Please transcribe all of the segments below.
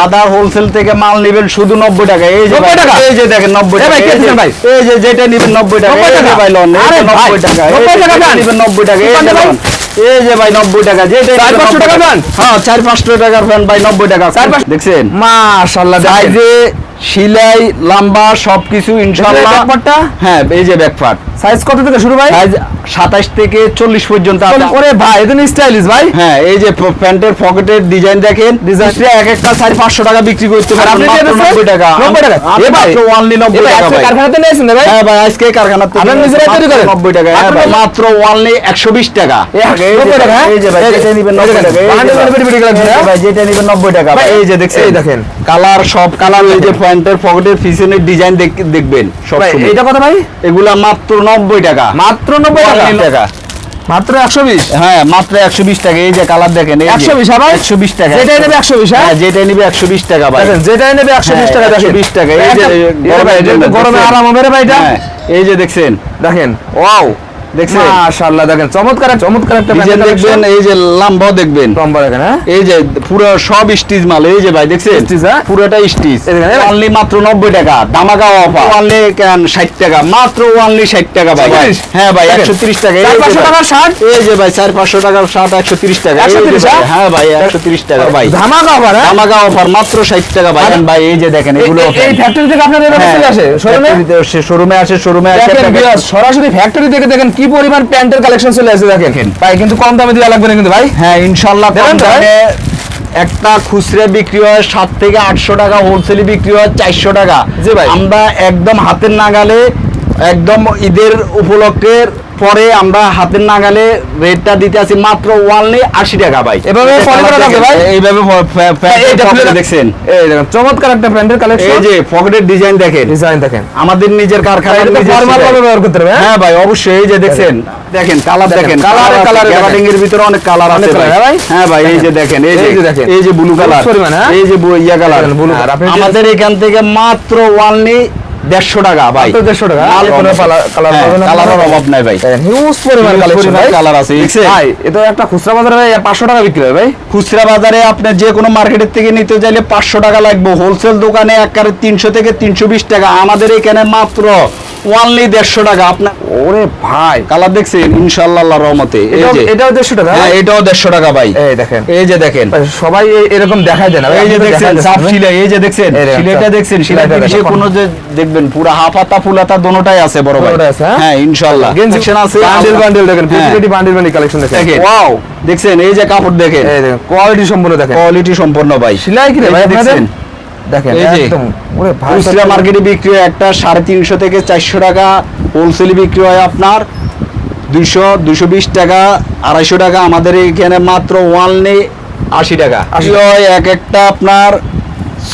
আদা হোলসেল থেকে মাল নেবেন শুধু নব্বই টাকা এই যে টাকা? এই যে দেখেন নব্বই টাকা এই যে- যেটা নেবেন নব্বই টাকা 90 টাকা? নব্বই টাকা এই 90 যে টাকা যেটা দেন। নেবেন নব্বই টাকা এই যে ভাই? লন। এই যে ভাই নব্বই টাকা যেটা চার নেবেন পাঁচশো 90 টাকা দেন? হ্যাঁ চার পাঁচশো টাকার ফ্যান ভাই নব্বই টাকা চার দেখছেন মাশাআল্লাহ সাইজে সিলাই লম্বা সবকিছু ইনশাআল্লাহ ব্যাকপার্টটা? হ্যাঁ এই যে ব্যাকপার্ট সাইজ কত থেকে শুরু ভাই সাইজ সাতাশ থেকে চল্লিশ পর্যন্ত আছে ওরে ভাই এটা স্টাইলিশ ভাই হ্যাঁ এই যে প্যান্টের পকেটের ডিজাইন দেখেন Design- এক একটা সাড়ে পাঁচশো টাকা বিক্রি করতে পারেন মাত্র দিয়েছেন? নব্বই টাকা 90 টাকা? এ ভাই, এ নব্বই ভাই, টাকা ভাই কারখানাতে নিয়েছেন ভাই হ্যাঁ ভাই আজকে কারখানা আপনার নিজেরাই তৈরি করেন? নব্বই টাকা হ্যাঁ মাত্র ভাই, মাত্র অনলি একশো বিশ টাকা 90 টাকা, এই যে ভাই হ্যাঁ? যেটা নিবেন টাকা এই যে ভাই, যেটা নিবেন টাকা ভাই এই দেখছেন এই দেখেন। কালার সব কালার এই যে প্যান্টের পকেটের পিছনের ডিজাইন দেখবেন সব ভাই, কত ভাই এগুলা মাত্র নব্বই টাকা মাত্র নব্বই টাকা মাত্র একশো বিশ হ্যাঁ মাত্র একশো বিশ টাকা এই যে কালার দেখেন 120 হ্যাঁ টাকা যেটাই নেবে 120 হ্যাঁ? হ্যাঁ যেটাই নিবে একশো বিশ টাকা ভাই দেখেন যেটাই নেবে একশো বিশ টাকা 120 টাকা, এই যে ভাই, গরমে? আরাম হবে রে ভাই এটা হ্যাঁ, এই যে দেখছেন দেখেন ওয়াও দেখছেন? মাশাআল্লাহ দেখেন চমৎকার চমৎকার একটা ডিজাইন দেখবেন এই যে লাম্বাও দেখবেন। লম্বা দেখেন হ্যাঁ? এই যে পুরো সব স্টিচ মাল এই যে ভাই দেখছেন? Stitch, হ্যাঁ? পুরোটা স্টিচ। এই দেখেন, এই ভাই। অনলি মাত্র নব্বই টাকা অফার অনলি কেন টাকা? মাত্র অনলি ষাট টাকা ভাই হ্যাঁ ভাই টাকা। ভাই। টাকার শার্ট? এই যে ভাই চার পাঁচশো টাকার শার্ট একশো তিরিশ টাকা। 130 হ্যাঁ? ভাই একশো তিরিশ টাকা ভাই। ধামাকা অফার হ্যাঁ? অফার মাত্র ষাট টাকা ভাই। ভাই এই যে দেখেন এগুলো এই- ফ্যাক্টরি থেকে আপনাদের আসে? শোরুমে শোরুমে আসে শোরুমে আসে সরাসরি ফ্যাক্টরি থেকে দেখেন কি পরিমাণ প্যান্টের কালেকশন চলে আসে দেখেন? ভাই কিন্তু কম দামে দেওয়া লাগবে না কিন্তু ভাই। হ্যাঁ ইনশাল্লাহ একটা খুচরা বিক্রি হয় সাত থেকে আটশো টাকা হোলসেলে বিক্রি হয় চারশো টাকা। জি ভাই। আমরা একদম হাতের নাগালে একদম ঈদের উপলক্ষের পরে আমরা হাতের নাগালে রেটটা দিতে আছি মাত্র ওয়ানলি আশি টাকা ভাই। এভাবে করা ভাই? এইভাবে দেখছেন? এই দেখেন চমৎকার একটা প্যান্টের কালেকশন এই যে পকেটের ডিজাইন দেখেন। ডিজাইন দেখেন। আমাদের নিজের কারখানা ফর্মাল ভাবে ব্যবহার করতে হবে হ্যাঁ? হ্যাঁ ভাই অবশ্যই এই যে দেখছেন দেখেন কালার দেখেন, কালার কালারের ভিতরে অনেক কালার আছে হ্যাঁ ভাই? হ্যাঁ ভাই এই যে দেখেন। এই যে দেখেন। এই যে ব্লু কালার হ্যাঁ? এই যে ইয়া কালার আমাদের এখান থেকে মাত্র ওয়ানলি দেড়শো টাকা ভাই। মাত্র 150 টাকা, মাল কোনো কোনো colour- colour হ্যাঁ, পাবেন না কালারের অভাব নাই ভাই। হিউজ পরিমাণ কালেকশন পরিমাণ আছে, ভাই এটা একটা খুচরা বাজারে ভাই 500 টাকা বিক্রি হয় ভাই। খুচরা বাজারে আপনি যে কোনো মার্কেটের থেকে নিতে চাইলে পাঁচশো টাকা লাগবে। হোলসেল দোকানে একবারে তিনশো থেকে তিনশো বিশ টাকা। আমাদের এখানে মাত্র ওয়ানলি দেড়শো টাকা। আপনার ওরে ভাই। কালার দেখছেন? ইনশাল্লাহ রহমতে। এই এটাও যে। এটাও 150 টাকা হ্যাঁ এটাও দেড়শো টাকা ভাই। এই দেখেন। এই যে দেখেন। সবাই এরকম দেখায় দেন এই যে দেখছেন এই যে দেখছেন দেখছেন দেখেন, কোনো যে দেখবেন পুরো হাফ হাতা ফুল হাতা দোনোটাই আছে বড় ভাই। হ্যাঁ? হ্যাঁ ইনশাআল্লাহ সেকশন আছে? বান্ডেল বান্ডেল দেখেন। প্রতিটি বান্ডেল বান্ডেল কালেকশন দেখেন। দেখেন। ওয়াও দেখছেন এই যে কাপড় দেখেন এই দেখেন কোয়ালিটি সম্পূর্ণ দেখেন। কোয়ালিটি সম্পন্ন ভাই। সিলাই কি রে ভাই দেখছেন। দেখেন একদম ওরে ভাই খুচরা মার্কেটে বিক্রি হয় একটা সাড়ে তিনশো থেকে চারশো টাকা হোলসেলে বিক্রি হয় আপনার দুইশো দুশো বিশ টাকা আড়াইশো টাকা। আমাদের এখানে মাত্র ওয়ানলি আশি টাকা। এক একটা আপনার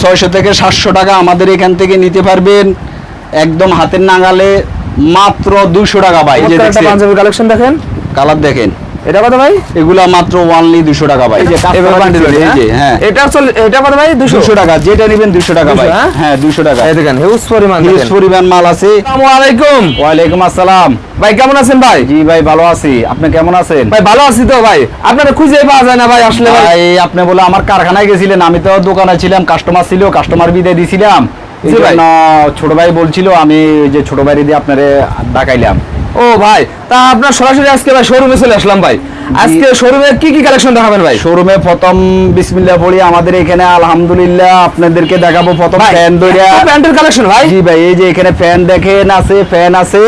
ছয়শো থেকে সাতশো টাকা আমাদের এখান থেকে নিতে পারবেন। একদম হাতের নাগালে মাত্র দুশো টাকা ভাই পাঞ্জাবি কালেকশন দেখেন। কালার দেখেন। এটা কত ভাই? এগুলা মাত্র ওয়ানলি টাকা ভাই। এই যে এভাবে কাপড় বান্ডিল এই যে হ্যাঁ। এটা এটা কত ভাই? 200 দুশো টাকা যেটা নেবেন টাকা ভাই। হ্যাঁ? হ্যাঁ টাকা। এই দেখেন হিউজ পরিমাণ হিউজ পরিমাণ মাল আছে। আসসালামু আলাইকুম। আসসালাম। ভাই কেমন আছেন ভাই? জি ভাই ভালো আছি। আপনি কেমন আছেন? ভাই ভালো আছি তো ভাই। আপনারা খুঁজে পাওয়া যায় না ভাই আসলে ভাই। আপনি বলে আমার কারখানায় গেছিলেন আমি তো দোকানে ছিলাম কাস্টমার ছিল কাস্টমার বিদায় দিছিলাম। ছোট ভাই বলছিল আমি যে ছোট ভাই দিয়ে আপনারে ডাকাইলাম। ও ভাই তা আপনার সরাসরি আজকে ভাই শোরুমে চলে আসলাম ভাই। আজকে শোরুমে কি কি কালেকশন দেখাবেন ভাই? শোরুমে প্রথম বিসমিল্লাহ পড়ি আমাদের এখানে আলহামদুলিল্লাহ আপনাদেরকে দেখাবো প্রথম ফ্যান দইরা প্যান্টের কালেকশন ভাই। জি ভাই এই যে এখানে ফ্যান দেখেন আছে ফ্যান আছে।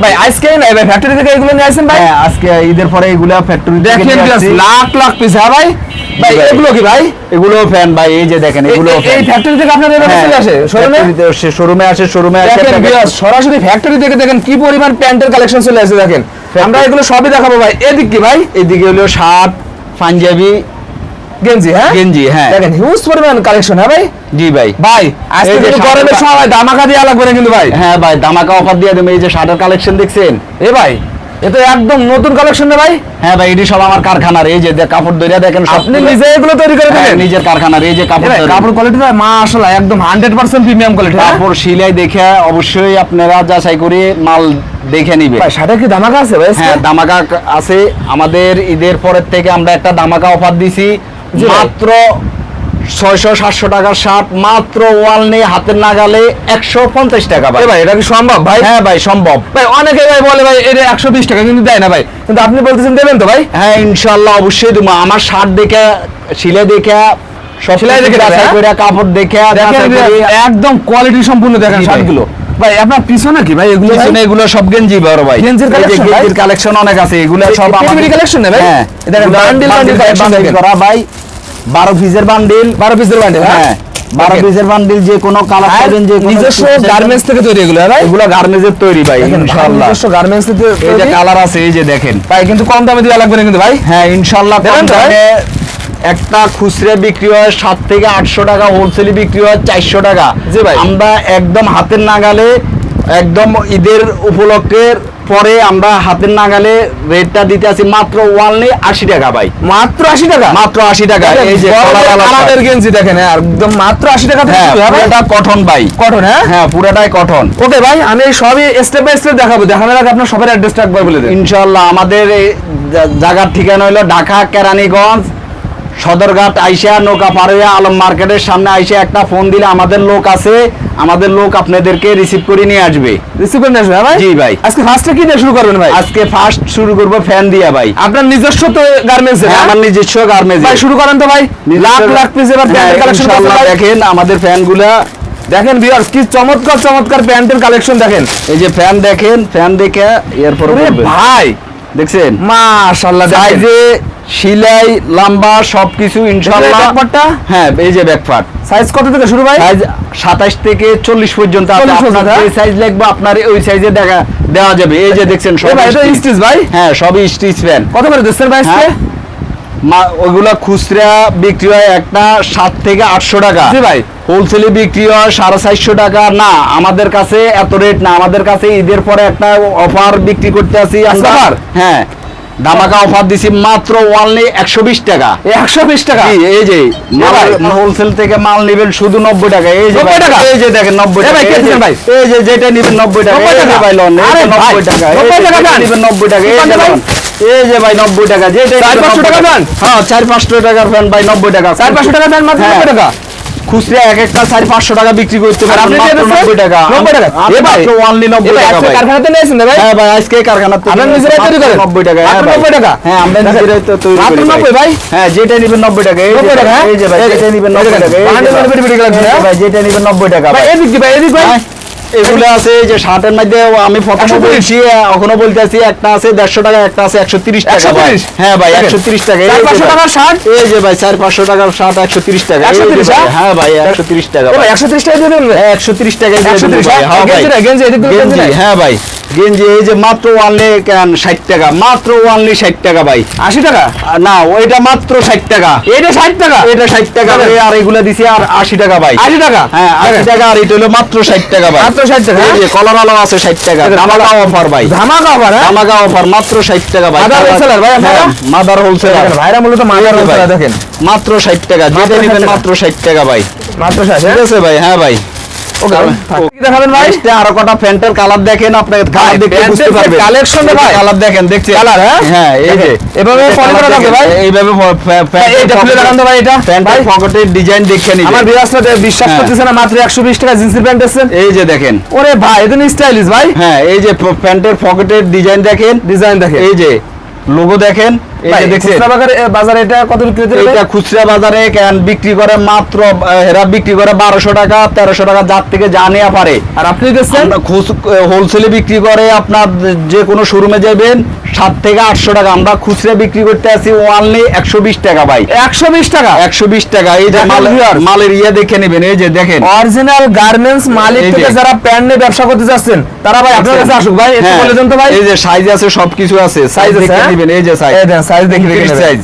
ভাই আজকে ভাই ফ্যাক্টরি থেকে এগুলো নিয়ে আসেন ভাই? হ্যাঁ আজকে ঈদের পরে এগুলা ফ্যাক্টরি দেখেন লাখ লাখ পিস হ্যাঁ ভাই? ভাই এগুলো কি ভাই? এগুলো ফ্যান ভাই এই যে দেখেন এগুলো এই- ফ্যাক্টরি থেকে আপনাদের এভাবে চলে আসে? শোরুমে? শোরুমে আসে শোরুমে আসে সরাসরি ফ্যাক্টরি থেকে দেখেন কি পরিমাণ প্যান্টের কালেকশন চলে আসে দেখেন। আমরা এগুলো সবই দেখাবো ভাই। এদিক কি ভাই? এদিকে হলো শার্ট পাঞ্জাবি গেঞ্জি হ্যাঁ? গেঞ্জি হ্যাঁ। দেখেন হিউজ পরিমাণ কালেকশন হ্যাঁ ভাই? জি ভাই। ভাই আজকে কিন্তু গরমের সময় দামাকা দেওয়া লাগবে না কিন্তু ভাই। হ্যাঁ ভাই দামাকা অফার দিয়ে দেবো। এই যে শার্টের কালেকশন দেখছেন? এ ভাই এ তো একদম নতুন কালেকশন না ভাই। হ্যাঁ ভাই এটি সব আমার কারখানার। এই যে কাপড় ধরে দেখেন আপনি নিজে এগুলো তৈরি করে হ্যাঁ, নিজের কারখানার এই যে কাপড় ভাই, কাপড় কোয়ালিটি মাশাআল্লাহ একদম 100% প্রিমিয়াম কোয়ালিটি কাপড় সিলাই দেখে অবশ্যই আপনারা যাচাই করে মাল দেখে নিবে। ভাই শার্টে কি দামাকা আছে ভাই হ্যাঁ দামাকা আছে। আমাদের ঈদের পরের থেকে আমরা একটা দামাকা অফার দিছি। ভাই। মাত্র ছয়শো সাতশো টাকার শার্ট মাত্র ওয়াল নেই হাতের নাগালে একশো পঞ্চাশ টাকা ভাই। ভাই এটা কি সম্ভব ভাই? হ্যাঁ ভাই সম্ভব। ভাই অনেকে ভাই বলে ভাই এটা একশো বিশ টাকা কিন্তু দেয় না ভাই। কিন্তু আপনি বলতেছেন দেবেন তো ভাই? হ্যাঁ ইনশাল্লাহ অবশ্যই দেবো। আমার শার্ট দেখে শিলে দেখে সব সেলাই দেখে হ্যাঁ? কাপড় দেখে একদম কোয়ালিটি সম্পূর্ণ দেখেন। শার্টগুলো। ভাই আপনার পিছনে কি ভাই এগুলো পিছনে এগুলো সব গেঞ্জি বড় ভাই। গেঞ্জির? গেঞ্জির কালেকশন অনেক আছে এগুলো সব আমাদের- পেটিপেটি collection না ভাই? হ্যাঁ দেখেন, bundle দেখেন। করা ভাই 12 পিসের বান্ডিল বারো পিসের বান্ডেল হ্যাঁ? 12 পিসের বান্ডিল যে কোনো কালার পাবেন যে নিজস্ব গার্মেন্টস থেকে তৈরি এগুলো ভাই? এগুলো গার্মেন্টসের তৈরি ভাই ইনশাআল্লাহ। নিজস্ব গার্মেন্টস থেকে এই যে কালার আছে এই যে দেখেন। ভাই কিন্তু কম দামে দেওয়া লাগবে না কিন্তু ভাই? হ্যাঁ ইনশাল্লাহ কম দামে একটা খুচরা বিক্রি হয় সাত থেকে আটশো টাকা হোলসেলে বিক্রি হয় চারশো টাকা। জি ভাই। আমরা একদম হাতের নাগালে একদম ঈদের উপলক্ষের পরে আমরা হাতের নাগালে রেটটা দিতে আছি মাত্র ওয়ানলি আশি টাকা ভাই। মাত্র আশি টাকা? মাত্র আশি টাকা এই যে আমাদের গেঞ্জি দেখেন হ্যাঁ, একদম মাত্র আশি টাকা হ্যাঁ পুরোটা কটন ভাই। কটন হ্যাঁ? হ্যাঁ পুরোটাই কটন ওকে ভাই আমি এই সবই স্টেপ বাই স্টেপ দেখাবো। দেখানোর আগে আপনার সবার অ্যাড্রেসটা একবার বলে দেন। ইনশাল্লাহ আমাদের জায়গার ঠিকানা হলো ঢাকা কেরানীগঞ্জ সদরঘাট আইসা নৌকা পার হইয়া আলম মার্কেটের সামনে আইসা একটা ফোন দিলে আমাদের লোক আছে আমাদের লোক আপনাদেরকে রিসিভ করে নিয়ে আসবে। রিসিভ করে আসবে, হ্যাঁ ভাই? জি ভাই। আজকে ফার্স্টে কি দিয়ে শুরু করবেন ভাই? আজকে ফার্স্ট শুরু করব ফ্যান দিয়া ভাই। আপনার নিজস্ব তো গার্মেন্টস হ্যাঁ, আমার নিজস্ব গার্মেন্টস ভাই শুরু করেন তো ভাই। লাখ লাখ পিস এবার প্যান্টের কালেকশন দেখেন আমাদের ফ্যানগুলা দেখেন ভিউয়ার্স কি চমৎকার চমৎকার প্যান্টের কালেকশন দেখেন। এই যে ফ্যান দেখেন ফ্যান দেখে এরপর ভাই দেখছেন? মাশাআল্লাহ দেখেন। সাইজে সিলাই লম্বা সবকিছু ইনশাআল্লাহ। ব্যাপারটা হ্যাঁ এই যে ব্যাকপার্ট সাইজ কত থেকে শুরু ভাই? সাইজ সাতাশ থেকে চল্লিশ পর্যন্ত আছে। 40 পর্যন্ত, আপনার হ্যাঁ? যে সাইজ লাগবে আপনার ওই সাইজে দেখা দেওয়া যাবে। এই যে দেখছেন সব ভাই এটা স্টিচ ভাই? হ্যাঁ সবই স্টিচ ফ্যান কত করে দিচ্ছেন ভাই আজকে? ওইগুলা খুচরা বিক্রি হয় একটা সাত থেকে আটশো টাকা। জি ভাই। হোলসেলে বিক্রি হয় সাড়ে চারশো টাকা। না আমাদের কাছে এত রেট না। আমাদের কাছে ঈদের পরে একটা অফার বিক্রি করতে আমরা। হ্যাঁ ধামাকা অফার দিছি মাত্র ওয়ানলি একশো বিশ টাকা। একশো বিশ টাকা? এই যে। হোলসেল থেকে মাল নেবেন শুধু নব্বই টাকা। এই যে 90 ভাই, টাকা? এই যে দেখেন নব্বই টাকা ভাই, এই যে- যেটা নিবেন নব্বই টাকা ভাই লন নব্বই টাকা এই 90 যে টাকা যেটা দেন। নিবেন নব্বই টাকা এই যে এই যে ভাই নব্বই টাকা যেটা চার পাঁচশো টাকা? হ্যাঁ চার পাঁচশো টাকার ফ্যান ভাই নব্বই টাকা। চার পাঁচশো টাকা দেন মাত্র হ্যাঁ। নব্বই টাকা? খুচরা এক একটা চার পাঁচশো টাকা বিক্রি করতে পারেন আপনি দিয়ে মাত্র দিচ্ছেন? নব্বই টাকা 90 টাকা এ ভাই মাত্র নব্বই টাকা কারখানাতে নিয়েছেন ভাই হ্যাঁ ভাই আজকে কারখানা আপনারা নিজেরাই তৈরি করেন? নব্বই টাকা হ্যাঁ মাত্র ভাই। 90 টাকা? হ্যাঁ আমরা নিজেরাই তো তৈরি করি 90 ভাই? হ্যাঁ যেটা নিবেন নব্বই টাকা এই যে ভাই? এই যে ভাই এই যেটা দেখেন, নব্বই টাকা এই যে বান্ডেল ভাই। বান্ডেল বিক্রি করেন, এই যে? ভাই যেটা নিবেন নব্বই টাকা ভাই ভাই। এদিক ভাই এদিক ভাই এগুলো আছে যে শার্টের মধ্যে আমি প্রথমে বলছি এখনও বলতেছি একটা আছে দেড়শো টাকা একটা আছে একশো তিরিশ টাকা ভাই। হ্যাঁ ভাই একশো তিরিশ টাকা। এই যে ভাই। শার্ট? এই যে ভাই চার পাঁচশো টাকার শার্ট একশো তিরিশ টাকা। এই যে 130 ভাই, হ্যাঁ? হ্যাঁ ভাই একশো তিরিশ টাকা। একশো ত্রিশ টাকা একশো তিরিশ টাকা হ্যাঁ হ্যাঁ? হ্যাঁ ভাই। গেঞ্জি এই যে মাত্র ওয়ানলি ষাট টাকা মাত্র ওয়ানলি ষাট টাকা ভাই। আশি টাকা? না ওইটা মাত্র ষাট টাকা। এটা ষাট টাকা? এটা ষাট টাকা আর এগুলা দিছি আর আশি টাকা ভাই। আশি টাকা? হ্যাঁ আশি টাকা আর এটা হলো মাত্র ষাট টাকা ভাই। 60 টাকা, এই হ্যাঁ? কলার আলো আছে ষাট টাকা। ধামাকা অফার ভাই। ধামাকা অফার হ্যাঁ? ধামাকা অফার মাত্র ষাট টাকা ভাই। মাদার হোলসেলার ভাইরা মূলত মাদার। হোলসেলার দেখেন। মাত্র ষাট টাকা। যেটা মাত্র 60 নেবেন মাত্র ষাট টাকা ভাই। মাত্র ষাট ঠিক আছে ভাই হ্যাঁ ভাই। দেখাবেন ভাই? আরও কটা প্যান্টের কালার দেখেন আপনি কালার দেখে বুঝতে পারবেন। collection ভাই। কালার দেখেন দেখছেন Colour, হ্যাঁ? হ্যাঁ এই যে। এভাবে এই করা থাকবে ভাই? এইভাবে এইটা খুলে দেখান তো ভাই এটা। প্যান্টের পকেটের ডিজাইন দেখে নিন আমার বিশ্বাস হ্যাঁ। না মাত্র একশো বিশ টাকা জিন্সের প্যান্ট এসছেন এই যে দেখেন। ওরে ভাই এটা স্টাইলিশ ভাই। হ্যাঁ এই যে প্যান্টের পকেটের ডিজাইন দেখেন। ডিজাইন দেখে এই যে লোগো দেখেন এই বাজারে এটা কত বিক্রি এটা খুচরা বাজারে কেন বিক্রি করে মাত্র আহ, বিক্রি করে বারোশো টাকা তেরোশো টাকা যার থেকে যা নেওয়া পারে। আর আপনি দিচ্ছেন হোলসেলে বিক্রি করে আপনার যে কোনো শোরুমে যাবেন সাত থেকে আটশো টাকা। আমরা খুচরা বিক্রি করতে আছি ওয়ানলি একশো বিশ টাকা ভাই। একশো বিশ টাকা? একশো বিশ টাকা। এই যে মাল- viewers। মালের ইয়ে দেখে নেবেন এই যে দেখেন। অরিজিনাল গার্মেন্টস মালিক থেকে যারা প্যান্ট নিয়ে ব্যবসা করতে যাচ্ছেন তারা ভাই আপনার কাছে আসুক ভাই হ্যাঁ, বলে দেন তো ভাই। এই যে সাইজ আছে সবকিছু আছে। সাইজ আছে? নেবেন এই যে সাইজ এই সাইজ দেখে দেখে সাইজ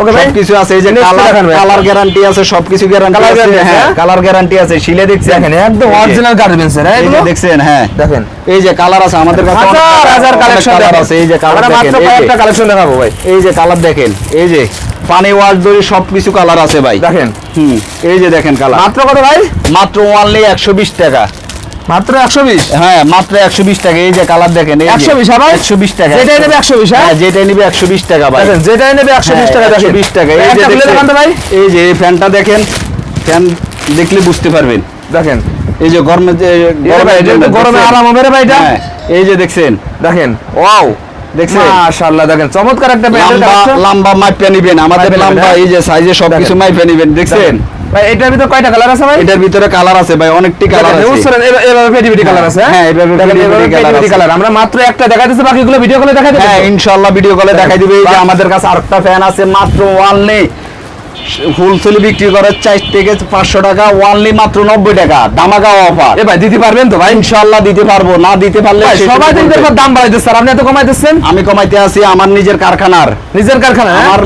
ওকে ভাই সবকিছু আছে এই যে কালার কালার গ্যারান্টি আছে সবকিছু গ্যারান্টি আছে। হ্যাঁ? কালার গ্যারান্টি আছে শিলে দেখছেন? দেখেন একদম অরিজিনাল গার্মেন্টস হ্যাঁ, এগুলো? দেখছেন হ্যাঁ। দেখেন। এই যে কালার আছে আমাদের কাছে হাজার হাজার কালেকশন আছে এই যে কালার দেখেন মাত্র কয়েকটা কালেকশন দেখাবো ভাই। এই যে কালার দেখেন এই যে পানি ওয়াশ দড়ি সবকিছু কালার আছে ভাই। দেখেন। হুম এই যে দেখেন কালার মাত্র কত ভাই? মাত্র ওয়ানলি একশো বিশ টাকা। মাত্র একশো বিশ? হ্যাঁ মাত্র একশো বিশ টাকা। এই যে কালার দেখেন 120 ভাই? টাকা যেটাই নেবে 120 হ্যাঁ? নেবে টাকা ভাই। দেখেন নেবে টাকা টাকা। এই যে দেখান ভাই। এই যে এই ফ্যানটা দেখেন ফ্যান দেখলে বুঝতে পারবেন। দেখেন। এই যে গরমে ভাই, গরমে আরাম হবে রে ভাই এটা? হ্যাঁ, এই যে দেখছেন। দেখেন ওয়াও? মাশাআল্লাহ দেখেন চমৎকার একটা লম্বা লম্বা মাইপা নিবেন আমাদের লম্বা হ্যাঁ? এই যে সাইজে সবকিছু দেখেন। নিবেন দেখছেন? ভাই এটার ভিতরে কয়টা কালার আছে ভাই? এটার ভিতরে কালার আছে ভাই অনেকটি কালার আছে। এভাবে- এভাবে কালার আছে হ্যাঁ, এভাবে কালার। আমরা মাত্র একটা বাকিগুলো ভিডিও কলে দেখা হ্যাঁ দেবো। ইনশাআল্লাহ ভিডিও কলে দেখাই দিবে এই যে আমাদের কাছে আরেকটা ফ্যান আছে মাত্র ওয়ানলি হোলসেল বিক্রি করে চার থেকে পাঁচশো টাকা ওয়ানলি মাত্র নব্বই টাকা। দামাকা অফার এ ভাই দিতে পারবেন তো ভাই? ইনশাআল্লাহ দিতে পারব। না দিতে পারলে সবাই করবে। দাম বাড়াইতে স্যার আপনি এত কমাইতেছেন? আমি কমাইতে আছি আমার নিজের কারখানার। নিজের কারখানা হ্যাঁ? আমার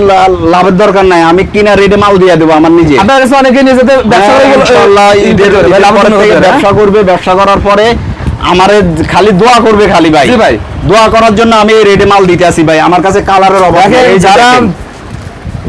লাভের দরকার নাই। আমি কিনা রেডি মাল দিয়ে দেবো আমার নিজে। আপনার কাছে অনেকে নিজেতে ব্যবসা হ্যাঁ, পারে, ব্যবসা করবে। ব্যবসা করার পরে আমারে খালি দোয়া করবে খালি ভাই। ভাই। দোয়া করার জন্য আমি রেডি মাল দিতে আসি ভাই। আমার কাছে কালারের অভাব যারা।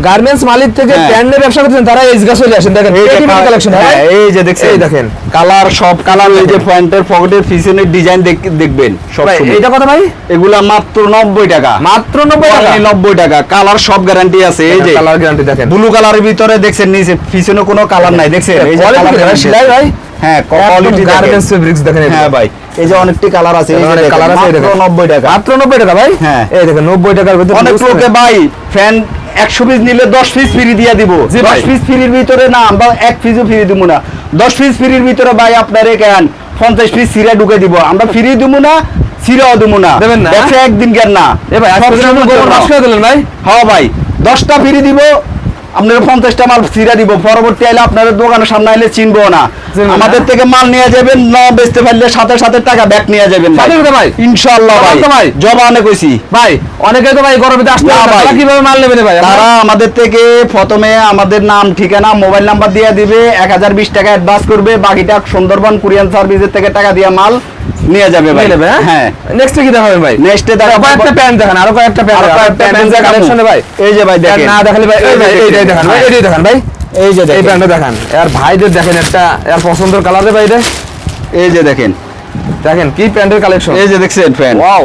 গার্মেন্টস মালিক থেকে। প্যান্ডের ব্যবসা করছেন তারা এই জায়গা চলে আসেন। দেখেন এই যে কালেকশন হ্যাঁ, এই যে দেখছেন। এই দেখেন। কালার সব কালার এই যে প্যান্টের পকেটের পিছনের ডিজাইন দেখবেন সব। এইটা কথা ভাই? এগুলা মাত্র নব্বই টাকা। মাত্র নব্বই টাকা? নব্বই টাকা। কালার সব গ্যারান্টি আছে। এই যে কালার গ্যারান্টি দেখেন। ব্লু কালারের ভিতরে দেখছেন নিচে পিছনে কোনো কালার নাই দেখছেন? এই যে Quality colour কি ভাই, guarantee সেলাই ভাই। হ্যাঁ কোয়ালিটি গার্মেন্টস ফেব্রিক্স দেখেন। হ্যাঁ ভাই। এই যে অনেকটি কালার আছে এই যে কালার আছে মাত্র 90 টাকা। মাত্র নব্বই টাকা ভাই? হ্যাঁ। এই দেখেন নব্বই টাকার ভিতরে অনেক লোকে ভাই ফ্যান একশো পিস নিলে দশ পিস ফ্রি দিয়ে দিব। যে দশ পিস ফ্রির ভিতরে না আমরা এক পিসও ফ্রি দিব না। দশ পিস ফ্রির ভিতরে ভাই আপনারে কেন পঞ্চাশ পিস সিরা ঢুকে দিব। আমরা ফ্রি দিব না সিরাও দিব না। দেবেন না? একদিন কেন না। এ ভাই দিলেন ভাই? হ্যাঁ ভাই দশটা ফ্রি দিব আপনার পঞ্চাশটা মাল সিরা দিব। পরবর্তী আইলে আপনার দোকানের সামনে আইলে চিনবো না। আমাদের থেকে মাল নিয়ে যাবেন না বেচতে পারলে সাথে সাথে টাকা ব্যাক নিয়ে যাবেন ভাই? ইনশাআল্লাহ ভাই? জবানে কইছি। ভাই অনেকে তো ভাই গরমে আসতে। ভাই। কীভাবে মাল নেবেন ভাই? তারা আমাদের থেকে প্রথমে আমাদের নাম ঠিকানা মোবাইল নাম্বার দিয়ে দিবে। এক হাজার বিশ টাকা অ্যাডভান্স করবে। বাকিটা সুন্দরবন কুরিয়ান সার্ভিসের থেকে টাকা দিয়ে মাল। নিয়ে যাবে ভাই। হ্যাঁ? নেক্সটে কি দেখাবেন ভাই? নেক্সটে দেখা একটা প্যান্ট দেখান আরও কয়েকটা প্যান্ট আরও কয়েকটা প্যান্ট কালেকশনে ভাই। এই যে ভাই দেখেন। না দেখালে ভাই এই ভাই এইটাই দেখান ভাই এইটাই দেখান ভাই। এই যে এই প্যান্টটা দেখান। আর ভাইদের দেখেন একটা আর পছন্দের কালার রে ভাই এই যে দেখেন। দেখেন কি প্যান্টের কালেকশন এই যে দেখছেন প্যান্ট ওয়াও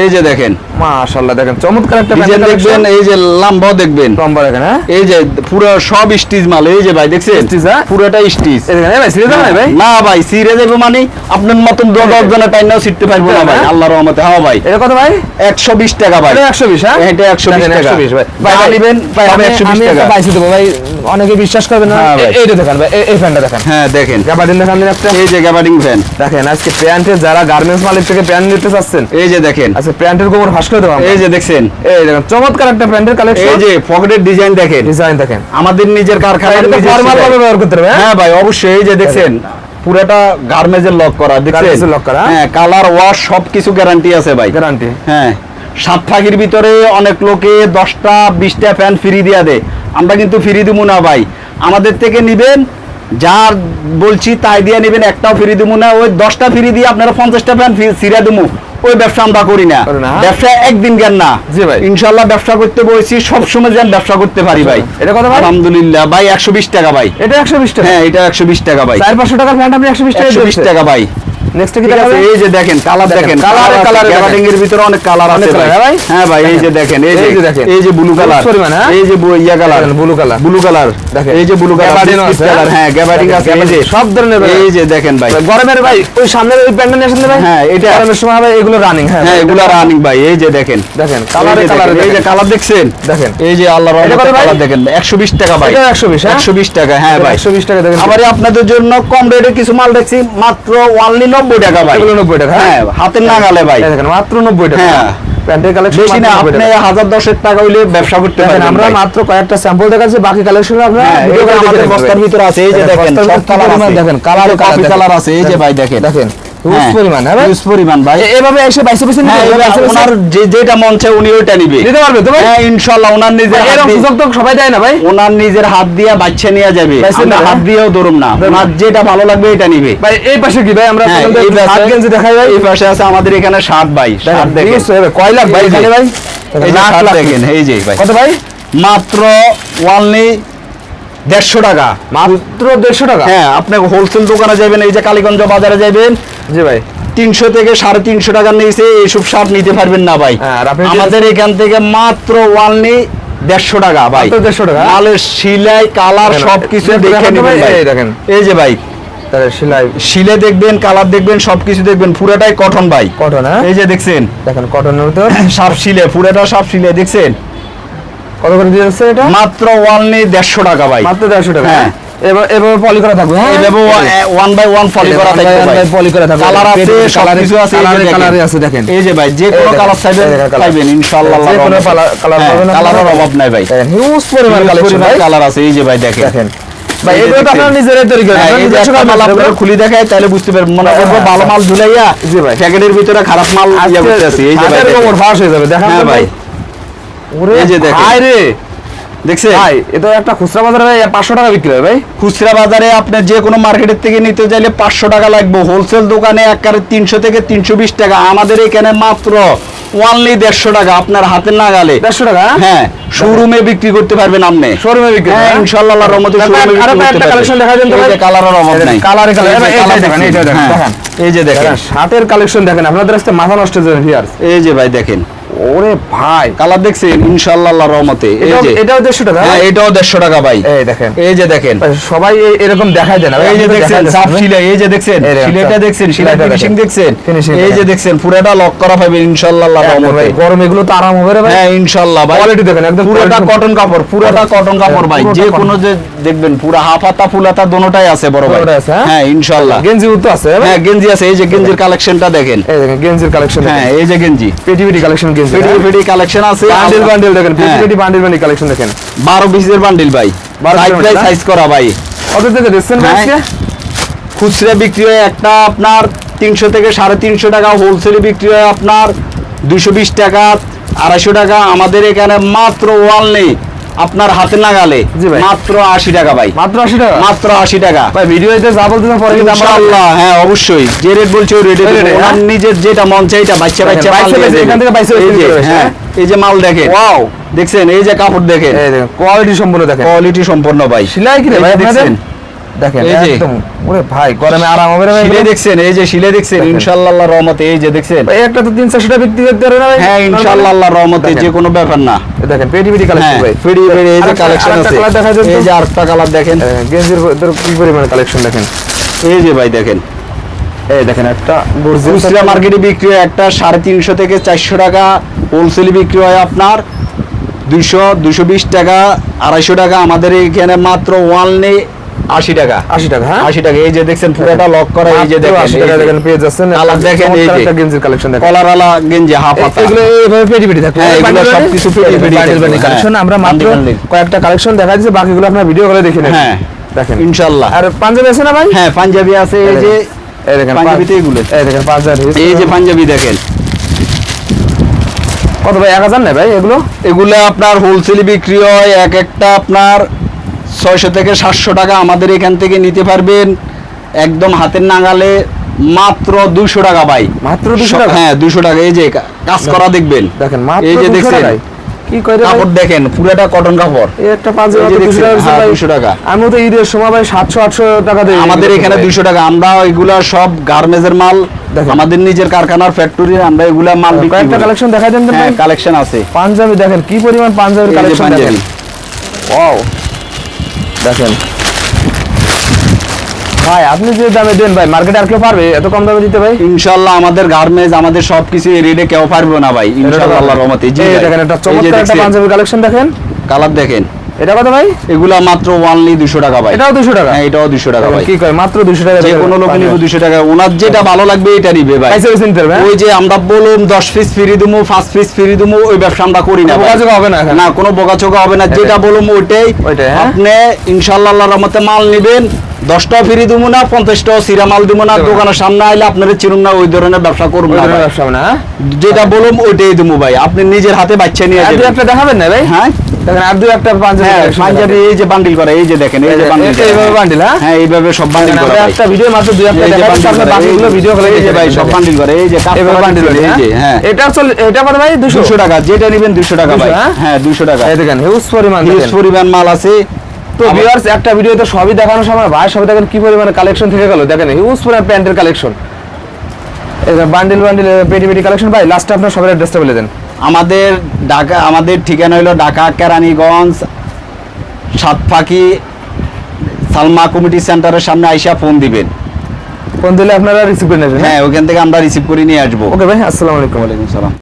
এই যে দেখেন। মাশাআল্লাহ দেখেন চমৎকার একটা ডিজাইন দেখবেন এই যে লাম্বাও দেখবেন। লম্বা দেখেন হ্যাঁ? এই যে পুরো সব স্টিচ মাল এই যে ভাই দেখছেন? Stitch, হ্যাঁ? পুরোটা স্টিচ। দেখেন ভাই ভাই ভাই? না ভাই সিরে যাবে মানে আপনার মতন দশ দশ জনের টাইনাও শিখতে পারব না ভাই হ্যাঁ? আল্লাহর রহমতে। হ্যাঁ ভাই। এটা কত ভাই? একশো বিশ টাকা ভাই। এটা 120 হ্যাঁ? এটা 120 টাকা। 120 ভাই। ভাই, নিবেন, ভাই, আমি আমি 120 আমি একটা টাকা। দেবো ভাই অনেকে বিশ্বাস করবে না। হ্যাঁ। এইটা দেখেন ভাই এই- প্যান্টটা দেখেন। হ্যাঁ দেখেন। গাবাডিন দেখান দিন একটা। এই যে গ্যাবার্ডিং ফ্যান দেখেন আজকে প্যান্টের যারা গার্মেন্টস মালিক থেকে প্যান্ট নিতে চাচ্ছেন এই যে দেখেন। আজকে প্যান্টের গোবর ফাঁস করে দেবো আমরা। এই যে দেখছেন। এই দেখেন চমৎকার একটা প্যান্টের কালেকশন এই যে পকেটের ডিজাইন দেখেন। ডিজাইন দেখেন। আমাদের নিজের কারখানা এটা ফর্মাল ব্যবহার করতে হবে হ্যাঁ? হ্যাঁ ভাই অবশ্যই। এই যে দেখছেন পুরোটা গার্মেজের লক করা দেখছেন? Garments করা, হ্যাঁ? কালার ওয়াশ সবকিছু গ্যারান্টি আছে ভাই। গ্যারান্টি হ্যাঁ সাত ফাঁকির ভিতরে অনেক লোকে দশটা বিশটা ফ্যান ফ্রি দিয়া দেয়। আমরা কিন্তু ফ্রি দিব না ভাই। আমাদের থেকে নিবেন যার বলছি তাই দিয়ে নেবেন একটাও ফ্রি দিব না। ওই দশটা ফ্রি দিয়ে আপনারা পঞ্চাশটা ফ্যান সিরা দিব ওই ব্যবসা আমরা করি না। ব্যবসা একদিন জ্ঞান না। জি ভাই। ইনশাল্লাহ ব্যবসা করতে বলছি সবসময় যেন ব্যবসা করতে পারি ভাই। এটা কথা ভাই? আলহামদুলিল্লাহ ভাই একশো বিশ টাকা ভাই। এটা একশো বিশ টাকা? হ্যাঁ এটা একশো বিশ টাকা ভাই। চার পাঁচশো টাকার প্যান্ট আপনি একশো বিশ টাকা একশো বিশ টাকা ভাই। নেক্সট কি ঠিক এই যে দেখেন কালার দেখেন, দেখেন colour কালার এ colour এ গ্যাবার্ডিং এর ভিতরে অনেক কালার আছে হ্যাঁ ভাই ভাই? হ্যাঁ ভাই এই যে দেখেন এই এই যে যে দেখেন। এই যে ব্লু কালার পরিমাণ, হ্যাঁ? এই যে ইয়া কালার দেখেন, blue ব্লু কালার দেখেন। এই যে ব্লু কালার আছে, কালার হ্যাঁ গ্যাবার্ডিং আছে এই যে সব ধরনের এই যে দেখেন ভাই গরমের ভাই ওই সামনের ওই প্যান্টটা নিয়ে আসেন ভাই হ্যাঁ, এটা- গরমের সময় ভাই এগুলো রানিং হ্যাঁ হ্যাঁ এগুলা রানিং ভাই এই যে দেখেন দেখেন এই কালারে কালারে এই যে কালার দেখছেন দেখেন এই যে আল্লাহর এটা রহমতে কালার দেখেন 120 টাকা ভাই এটা 120 হ্যাঁ? 120 টাকা হ্যাঁ ভাই 120 টাকা দেখেন আবার আপনাদের জন্য কম রেটে কিছু মাল দেখছি মাত্র অনলি 90 টাকা ভাই 90 টাকা, হ্যাঁ? হ্যাঁ হাতের নাগালে ভাই দেখেন মাত্র 90 টাকা হ্যাঁ। প্যান্টের কালেকশন বেশি না আপনি হাজার দশেক টাকা হইলে ব্যবসা করতে পারেন আমরা মাত্র কয়েকটা স্যাম্পল দেখাচ্ছি বাকি কালেকশন আপনারা হ্যাঁ, আমাদের বস্তার। ভিতরে আছে এই যে দেখেন, সব কালার আছে দেখেন, কালার। কালার আছে এই যে ভাই দেখেন দেখেন নিজের হাত দিয়ে- বাচ্চা নিয়ে যাবে। হ্যাঁ? দিয়েও ধরুম না। যেটা ভালো লাগবে এটা নিবে। ভাই এই পাশে কি ভাই? আমরা হ্যাঁ, এই পাশে- দেখাই ভাই। এই পাশে আছে আমাদের এখানে শার্ট ভাই। কয় লাখ ভাই এই যে- ভাই? লাখ। লাখ এই যে ভাই। কত ভাই? মাত্র ওয়ানলি দেড়শো টাকা। মাত্র দেড়শো টাকা? হ্যাঁ আপনি হোলসেল দোকানে যাবেন এই যে কালীগঞ্জ বাজারে যাবেন জি ভাই। তিনশো থেকে সাড়ে তিনশো টাকার নিচে এইসব শার্ট নিতে পারবেন না ভাই। হ্যাঁ, আমাদের এখান থেকে মাত্র ওয়ানলি দেড়শো টাকা ভাই। 150 টাকা? মালের সিলাই কালার সবকিছু দেখেন দেখে নেবেন। এই দেখেন। এই যে ভাই। সেলাই শিলে দেখবেন কালার দেখবেন সবকিছু দেখবেন পুরাটাই কটন ভাই। কটন হ্যাঁ? এই যে দেখছেন? দেখেন কটনের ভিতর। সাপ শিলে পুরাটা সাপ শিলে দেখছেন? কত করে দিয়ে যাচ্ছে এটা? মাত্র ওয়ানলি দেড়শো টাকা ভাই। মাত্র দেড়শো টাকা হ্যাঁ। এবার এবার পলি করা থাকবে। হ্যাঁ এইভাবে ওয়ান বাই ওয়ান ফলি করা থাকবে পলি করা থাকবে। কালার আছে সবকিছু আছে এই যে দেখেন। কালারে আছে দেখেন। এই যে ভাই যে কোনো কালার চাইবেন এই দেখেন কালার। পাইবেন ইনশাআল্লাহ যে কোনো কালার- কালার পাবেন কালারের অভাব নাই ভাই। হিউজ পরিমাণ কালেকশন ভাই। কালার আছে এই যে ভাই দেখেন। দেখেন। ভাই এই যে এগুলো তো দেখছেন। আপনারা নিজেরাই তৈরি করেন হ্যাঁ, আপনারা মাল আপনারা খুলে দেখায় তাহলে বুঝতে পারবেন। মনে করব ভালো মাল ঝুলাইয়া জি ভাই। প্যাকেটের ভিতরে খারাপ মাল ইয়া করতেছি এই যে ভাই হাতের কোমর ফাঁস হয়ে যাবে দেখান হ্যাঁ ভাই। ওরে এই যে দেখেন। ভাই রে। ভাই এটা একটা খুচরা বাজারে ভাই পাঁচশো টাকা বিক্রি হয় ভাই। খুচরা বাজারে আপনি যে কোনো মার্কেটের থেকে নিতে চাইলে পাঁচশো টাকা লাগবে। হোলসেল দোকানে একবারে তিনশো থেকে তিনশো বিশ টাকা। আমাদের এখানে মাত্র ওয়ানলি দেড়শো টাকা আপনার নাগালে। দেড়শো টাকা? হ্যাঁ শোরুমে বিক্রি করতে পারবেন আপনি। শোরুমে বিক্রি হ্যাঁ ইনশাআল্লাহ আল্লাহর রহমতে শোরুমে আরও বিক্রি একটা করতে collection দেখা দেন তো ভাই। এই কালারের অভাব নাই। কালারে কালার, এই যে দেখেন, দেখেন, হ্যাঁ, এই যে দেখেন। দেখেন শার্টের কালেকশন দেখেন আপনাদের আজকে মাথা নষ্ট হয়ে যাবে ভিউয়ার্স এই যে ভাই দেখেন। ওরে ভাই কালার দেখছেন ইনশাআল্লাহ আল্লাহর রহমতে। এই যে এটাও টাকা? হ্যাঁ এটাও টাকা ভাই। এই দেখেন। এই যে দেখেন। সবাই এরকম দেখাই দেয় না ভাই, এই যে দেখছেন সাপ এই যে দেখছেন দেখছেন ফিনিশিং। দেখছেন। এই যে। দেখছেন পুরাটা লক করা পাবে ইনশাআল্লাহ আল্লাহর রহমতে। গরম এগুলো তো আরাম হবে রে ভাই। হ্যাঁ ইনশাআল্লাহ ভাই। Quality দেখেন, একদম পুরোটা কটন কাপড় পুরোটা কটন কাপড় ভাই। যে। কোনো যে দেখবেন পুরা হাফ হাতা ফুল হাতা দোনোটাই আছে বড় ভাই। আছে, হ্যাঁ? হ্যাঁ ইনশাআল্লাহ। গেঞ্জি তো আছে হ্যাঁ গেঞ্জি আছে এই যে গেঞ্জির কালেকশনটা দেখেন। এই দেখেন গেঞ্জির কালেকশন হ্যাঁ এই যে গেঞ্জি। পেটি পেটি কালেকশন গেঞ্জি ফিডি ফিডি কালেকশন আছে। বান্ডিল বান্ডিল দেখেন পেটি হ্যাঁ। বান্ডিল বান্ডিল কালেকশন দেখেন। বারো পিসের বান্ডিল ভাই। সাইজ পিসের সাইজ করা ভাই। কত থেকে দিচ্ছেন ভাই। আজকে? খুচরা বিক্রি হয় একটা আপনার তিনশো থেকে সাড়ে তিনশো টাকা হোলসেল বিক্রি হয় আপনার দুশো বিশ টাকা আড়াইশো টাকা। আমাদের এখানে মাত্র ওয়াল নেই আপনার হাতে লাগালে মাত্র আশি টাকা ভাই। মাত্র আশি টাকা? মাত্র আশি টাকা। ভাই ভিডিওতে যা বলতেছেন পরে কিন্তু আমরা আল্লাহ হ্যাঁ অবশ্যই। যে রেট বলছে ওই রেটে এ, হ্যাঁ? নিজের যেটা মন চাই এটা বাচ্চা বাচ্চা মাল। এখান থেকে বাইসে এই যে, হ্যাঁ এই যে মাল দেখে ওয়াও দেখছেন এই যে কাপড় দেখেন। কোয়ালিটি সম্পূর্ণ দেখেন। কোয়ালিটি সম্পূর্ণ ভাই। সিলাই কি রে ভাই দেখছেন? রহমতে এই যে ভাই একটা হ্যাঁ, দেখেন। এই দেখেন একটা মার্কেটে বিক্রি হয় একটা সাড়ে তিনশো থেকে চারশো টাকা। হোলসেলে বিক্রি হয় আপনার দুইশো দুশো বিশ টাকা আড়াইশো টাকা। আমাদের এখানে মাত্র ওয়ালনে বাকিগুলো ভিডিও করে দেখে নেন হ্যাঁ, দেখেন। ইনশাআল্লাহ আর পাঞ্জাবি আছে না ভাই? হ্যাঁ পাঞ্জাবি আছে এই যে এই যে পাঞ্জাবি দেখেন। কত ভাই হাজার নেই ভাই এগুলো? এগুলো আপনার হোলসেল বিক্রি হয় এক একটা আপনার ছয়শো থেকে সাতশো টাকা আমাদের এখান থেকে নিতে পারবেন। একদম হাতের নাগালে মাত্র দুশো টাকা ভাই। মাত্র 200 সব- টাকা? হ্যাঁ দুশো টাকা। এই যে কাজ করা দেখবেন। দেখেন এই যে দেখছেন? কি কয় কাপড় দেখেন পুরাটা কটন কাপড়। একটা পাঞ্জাবি 200 টাকা হ্যাঁ। 200। আমি তো ঈদের সময় ভাই সাতশো আটশো টাকা দিই আমাদের এখানে দুইশো টাকা। আমরা এগুলা সব গার্মেজের মাল। দেখেন। আমাদের নিজের কারখানার ফ্যাক্টরির আমরা এগুলা মাল বিক্রি। কালেকশন দেখা দেন হ্যাঁ ভাই। কালেকশন আছে। পাঞ্জাবি দেখেন কি পরিমাণ পাঞ্জাবির কালেকশন দেখেন পাঞ্জাবি। ওয়াও দেখেন। ভাই আপনি যে দামে দেন ভাই মার্কেটে আর কেউ পারবে? এত কম দামে দিতে ভাই? ইনশাআল্লাহ আমাদের গার্মেন্টস আমাদের সবকিছু এই রেটে কেউ পারবে না ভাই। ইনশাআল্লাহ আল্লাহর রহমতে। জি। দেখেন একটা চমৎকার একটা পাঞ্জাবি কালেকশন দেখেন। কালার দেখেন। এটা কত ভাই? এগুলা মাত্র ওয়ানলি টাকা ভাই। এটাও টাকা? হ্যাঁ এটাও টাকা ভাই। কি কয় মাত্র টাকা যে কোনো লোক নিবে টাকা। ওনার যেটা ভালো লাগবে এটা নিবে ভাই। পয়সা বেশি নিতে হ্যাঁ? ওই যে আমরা বলুন পিস ফ্রি দিমু পিস ফ্রি দিমু ওই ব্যবসা আমরা করি না। বোকাচোকা হবে না না কোনো বোকাচোকা হবে না। যেটা বলুম ওইটাই। হ্যাঁ? আপনি ইনশাআল্লাহ আল্লাহর রহমতে মাল নিবেন। দশটা ফ্রি দিমু না পঞ্চাশটা সিরা মাল দিমু না। দোকানের সামনে আইলে আপনারা চিনুন না ওই ধরনের ব্যবসা ওই না ব্যবসা হবে না হ্যাঁ? যেটা বলুম ওইটাই দিমু ভাই। আপনি নিজের হাতে বাচ্চা নিয়ে একটা দেখাবেন না ভাই? হ্যাঁ? দেখেন আর দু একটা পাঞ্জাবি হ্যাঁ পাঞ্জাবি এই যে বান্ডিল করে এই যে দেখেন এই যে বান্ডিল এটা এইভাবে bundle, হ্যাঁ? হ্যাঁ এইভাবে সব বান্ডিল দেখেন, করে। একটা ভিডিও মাত্র দুই একটা দেখাচ্ছি বাকিগুলো ভিডিও করে এই যে ভাই সব বান্ডিল করে। এই যে কাজ এভাবে করা বান্ডিল এই যে হ্যাঁ? এটা চল এটা কত ভাই? দুশো? দুশো টাকা যেটা নেবেন দুশো টাকা ভাই। হ্যাঁ? হ্যাঁ দুশো টাকা। এই দেখেন হিউজ পরিমাণ হিউজ পরিমাণ মাল আছে। তো ভিউয়ার্স একটা ভিডিওতে সবই দেখানোর সময় ভাই সবাই দেখেন কি পরিমাণে কালেকশন থেকে গেল। দেখেন হিউজ পরিমাণ প্যান্টের কালেকশন এই বান্ডিল বান্ডিল পেটি পেটি কালেকশন ভাই লাস্টে আপনার সবার অ্যাড্রেসটা বলে দেন। আমাদের ঢাকা আমাদের ঠিকানা হলো ঢাকা কেরানীগঞ্জ সাতপাখি সালমা কমিটি সেন্টারের সামনে আইসা ফোন দিবেন। ফোন দিলে আপনারা রিসিভ করে নেবেন হ্যাঁ? ওইখান থেকে আমরা রিসিভ করে নিয়ে আসব। ওকে ভাই আসসালামু আলাইকুম। ওয়ালাইকুম সালাম।